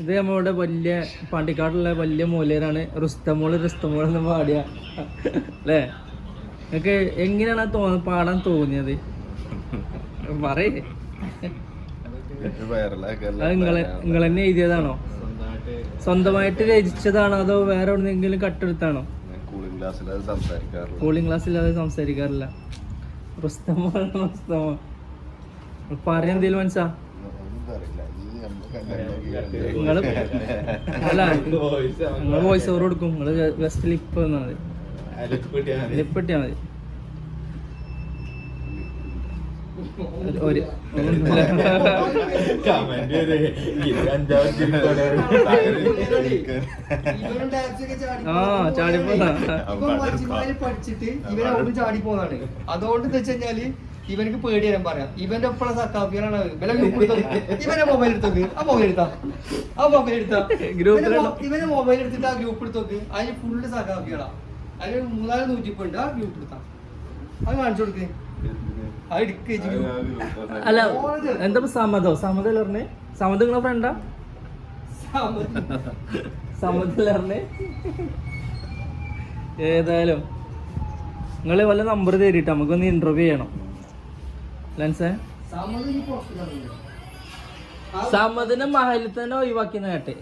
ഇത് നമ്മളുടെ വലിയ പാണ്ടിക്കാടുള്ള വലിയ മൂലരാണ് റുസ്തമോൾ റുസ്തമോൾ എന്ന് പാടിയ. അല്ലേ? നിങ്ങൾക്ക് എങ്ങനെയാണ് തോ പാടാൻ തോന്നിയത്? പറയേ. നിങ്ങളെ നിങ്ങൾ തന്നെ എഴുതിയതാണോ? സ്വന്തമായിട്ട് രചിച്ചതാണോ അതോ വേറെ എവിടെന്നെങ്കിലും കട്ടെടുത്താണോ? കൂളിംഗ് ക്ലാസ്സിൽ ഇല്ലാതെ സംസാരിക്കാറില്ല. റുസ്തമോ റുസ്തമോ പറയാൻ എന്തെങ്കിലും മനസ്സാ. നിങ്ങൾ അല്ല നിങ്ങൾ വോയിസ് ഓവർ കൊടുക്കും. നിങ്ങൾ ജസ്റ്റ് ലിപ്പ് തന്നാൽ മതി. ലിപ്പ് ഇട്ടിയാൽ മതി. ഒരു ആ മത്സ്യമാരി പഠിച്ചിട്ട് ഇവരെ അതുകൊണ്ട് എന്താ വെച്ച് കഴിഞ്ഞാൽ ഇവനക്ക് പേടി വരാൻ പറയാം. ഇവന്റെ ഒപ്പുള്ള സക്കാഫികളാണ് ഇവനെ ഗ്രൂപ്പ് ഇവനെ മൊബൈൽ എടുത്തോക്ക് ആ മൊബൈൽ എടുത്താ. ആ മൊബൈൽ എടുത്താ. ഇവനെ ഇവനെ മൊബൈൽ എടുത്തിട്ട് ആ ഗ്രൂപ്പ് എടുത്തോക്ക് അതിന് ഫുള്ള് സക്കാഫികളാ അതിന് മൂന്നാൽ നൂറ്റിപ്പുണ്ട് ആ ഗ്രൂപ്പ് എടുത്താ. അത് കാണിച്ചു കൊടുക്ക്. അല്ല എന്താ സമതോ സമത പറഞ്ഞേ? സമത നിങ്ങളെ ഫ്രണ്ടാ സമത പറഞ്ഞേ? ഏതായാലും. നിങ്ങൾ വല്ല നമ്പർ തരിട്ടോ നമുക്കൊന്ന് ഇന്റർവ്യൂ ചെയ്യണം. ലെൻസേ സമതിനെ മഹലിൽ തന്നെ ഒഴിവാക്കിന്ന് കേട്ടെ.